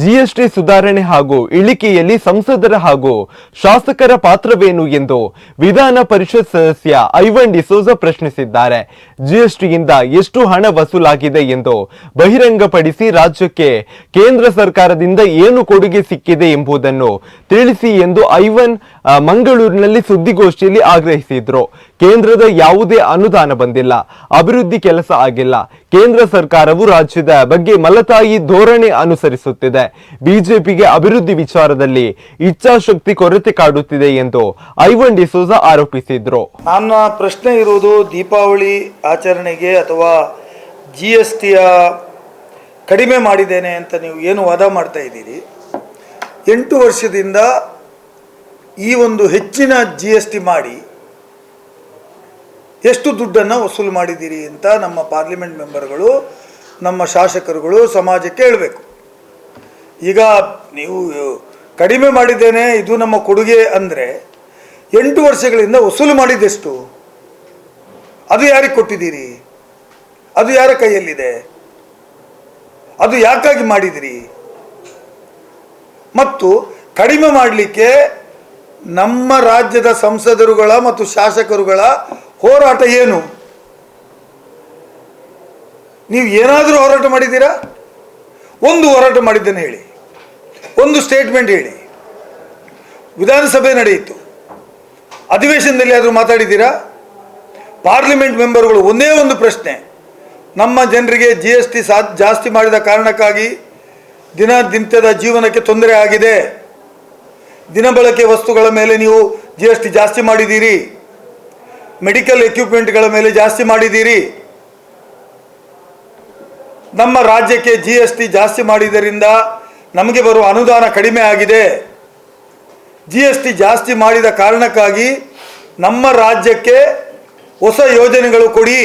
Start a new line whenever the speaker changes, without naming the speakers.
GST ಸುಧಾರಣೆ ಹಾಗೂ ಇಳಿಕೆಯಲ್ಲಿ ಸಂಸದರ ಹಾಗೂ ಶಾಸಕರ ಪಾತ್ರವೇನು ಎಂದು ವಿಧಾನ ಪರಿಷತ್ ಸದಸ್ಯ ಐವನ್ ಡಿಸೋಜ ಪ್ರಶ್ನಿಸಿದ್ದಾರೆ. ಜಿಎಸ್ಟಿಯಿಂದ ಎಷ್ಟು ಹಣ ವಸೂಲಾಗಿದೆ ಎಂದು ಬಹಿರಂಗಪಡಿಸಿ ರಾಜ್ಯಕ್ಕೆ ಕೇಂದ್ರ ಸರ್ಕಾರದಿಂದ ಏನು ಕೊಡುಗೆ ಸಿಕ್ಕಿದೆ ಎಂಬುದನ್ನು ತಿಳಿಸಿ ಎಂದು ಐವನ್ ಮಂಗಳೂರಿನಲ್ಲಿ ಸುದ್ದಿಗೋಷ್ಠಿಯಲ್ಲಿ ಆಗ್ರಹಿಸಿದ್ರು. ಕೇಂದ್ರದ ಯಾವುದೇ ಅನುದಾನ ಬಂದಿಲ್ಲ. ಅಭಿವೃದ್ಧಿ ಕೆಲಸ ಆಗಿಲ್ಲ. ಕೇಂದ್ರ ಸರ್ಕಾರವು ರಾಜ್ಯದ ಬಗ್ಗೆ ಮಲತಾಯಿ ಧೋರಣೆ ಅನುಸರಿಸುತ್ತಿದೆ. ಬಿಜೆಪಿಗೆ ಅಭಿವೃದ್ಧಿ ವಿಚಾರದಲ್ಲಿ ಇಚ್ಛಾಶಕ್ತಿ ಕೊರತೆ ಕಾಡುತ್ತಿದೆ ಎಂದು ಐವನ್ ಡಿಸೋಜ ಆರೋಪಿಸಿದ್ರು.
ನನ್ನ ಪ್ರಶ್ನೆ ಇರುವುದು ದೀಪಾವಳಿ ಆಚರಣೆಗೆ ಅಥವಾ ಜಿ ಎಸ್ ಟಿಯ ಕಡಿಮೆ ಮಾಡಿದ್ದೇನೆ ಅಂತ ನೀವು ಏನು ವಾದ ಮಾಡ್ತಾ ಇದ್ದೀರಿ? ಎಂಟು ವರ್ಷದಿಂದ ಈ ಒಂದು ಹೆಚ್ಚಿನ ಜಿ ಎಸ್ ಟಿ ಮಾಡಿ ಎಷ್ಟು ದುಡ್ಡನ್ನು ವಸೂಲು ಮಾಡಿದ್ದೀರಿ ಅಂತ ನಮ್ಮ ಪಾರ್ಲಿಮೆಂಟ್ ಮೆಂಬರ್ಗಳು, ನಮ್ಮ ಶಾಸಕರುಗಳು ಸಮಾಜಕ್ಕೆ ಹೇಳಬೇಕು. ಈಗ ನೀವು ಕಡಿಮೆ ಮಾಡಿದ್ದೇನೆ, ಇದು ನಮ್ಮ ಕೊಡುಗೆ ಅಂದರೆ ಎಂಟು ವರ್ಷಗಳಿಂದ ವಸೂಲು ಮಾಡಿದ್ದೆಷ್ಟು ಅದು ಯಾರಿಗೆ ಕೊಟ್ಟಿದ್ದೀರಿ? ಅದು ಯಾರ ಕೈಯಲ್ಲಿದೆ? ಅದು ಯಾಕಾಗಿ ಮಾಡಿದಿರಿ? ಮತ್ತು ಕಡಿಮೆ ಮಾಡಲಿಕ್ಕೆ ನಮ್ಮ ರಾಜ್ಯದ ಸಂಸದರುಗಳ ಮತ್ತು ಶಾಸಕರುಗಳ ಹೋರಾಟ ಏನು? ನೀವು ಏನಾದರೂ ಹೋರಾಟ ಮಾಡಿದ್ದೀರಾ? ಒಂದು ಹೋರಾಟ ಮಾಡಿದ್ದೇನೆ ಹೇಳಿ. ಒಂದು ಸ್ಟೇಟ್ಮೆಂಟ್ ಹೇಳಿ. ವಿಧಾನಸಭೆ ನಡೆಯಿತು. ಅಧಿವೇಶನದಲ್ಲಿ ಆದರೂ ಮಾತಾಡಿದ್ದೀರಾ? ಪಾರ್ಲಿಮೆಂಟ್ ಮೆಂಬರ್ಗಳು ಒಂದೇ ಒಂದು ಪ್ರಶ್ನೆ. ನಮ್ಮ ಜನರಿಗೆ ಜಿ ಎಸ್ ಟಿ ಸಾ, ಜಾಸ್ತಿ ಮಾಡಿದ ಕಾರಣಕ್ಕಾಗಿ ದಿನದ ಜೀವನಕ್ಕೆ ತೊಂದರೆ ಆಗಿದೆ. ದಿನಬಳಕೆ ವಸ್ತುಗಳ ಮೇಲೆ ನೀವು ಜಿ ಎಸ್ ಟಿ ಜಾಸ್ತಿ ಮಾಡಿದ್ದೀರಿ. ಮೆಡಿಕಲ್ ಎಕ್ವಿಪ್ಮೆಂಟ್ಗಳ ಮೇಲೆ ಜಾಸ್ತಿ ಮಾಡಿದ್ದೀರಿ. ನಮ್ಮ ರಾಜ್ಯಕ್ಕೆ ಜಿ ಎಸ್ ಟಿ ಜಾಸ್ತಿ ಮಾಡಿದ್ದರಿಂದ ನಮಗೆ ಬರುವ ಅನುದಾನ ಕಡಿಮೆ ಆಗಿದೆ. ಜಿ ಎಸ್ ಟಿ ಜಾಸ್ತಿ ಮಾಡಿದ ಕಾರಣಕ್ಕಾಗಿ ನಮ್ಮ ರಾಜ್ಯಕ್ಕೆ ಹೊಸ ಯೋಜನೆಗಳು ಕೊಡಿ.